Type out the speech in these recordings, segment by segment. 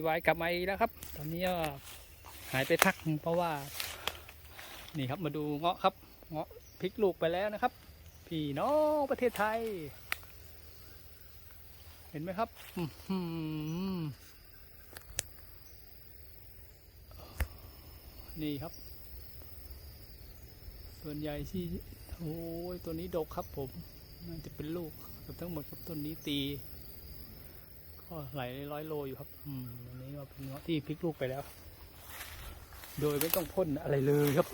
ริวายกลับมาอีกแล้วครับ ตอนนี้ก็หายไปพักเพราะว่า นี่ครับมาดูเงาะครับ เงาะพลิกลูกไปแล้วนะครับ พี่น้องประเทศไทย เห็นไหมครับนี่ครับ ส่วนใหญ่ที่โอ้ยตัวนี้ดกครับผมน่าจะเป็นลูกกับทั้งหมดครับต้นนี้ตี ก็หลร้อยโลอยู่ครับ อืมอันนี้ก็เป็นเงาะที่พลิกลูกไปแล้ว โดยไม่ต้องพ่นอะไรเลยครับ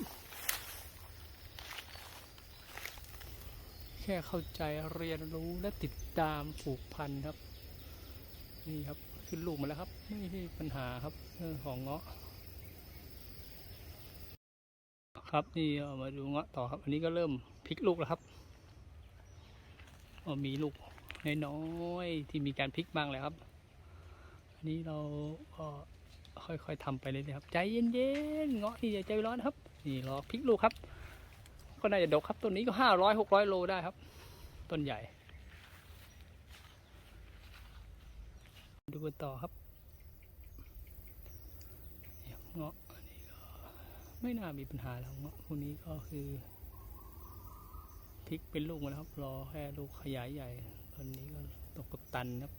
แค่เข้าใจเรียนรู้และติดตามผูกพันครับ นี่ครับขึ้นลูกมาแล้วครับ ไม่ใช่ปัญหาครับเรื่องของเงาะ ครับนี่เอามาดูเงาะต่อครับ อันนี้ก็เริ่มพลิกลูกแล้วครับมีลูก น้อยๆที่มีการพลิกบ้างแล้วครับ อันนี้เราก็ค่อยๆทำไปเลยนะครับ ใจเย็นๆเงาะนี่อย่าใจร้อนครับ นี่รอพลิกลูกครับ ก็น่าจะดกครับต้นนี้ก็ห้าร้อยหกร้อยโลได้ครับ ต้นใหญ่ ดูกันต่อครับเงาะนนี้ก็ไม่น่ามีปัญหาแล้วเงาะพวกนี้ก็คือพลิกเป็นลูกมาแล้วครับ รอแค่ลูกขยายใหญ่ ตอนนี้ก็ตกกับตันครับ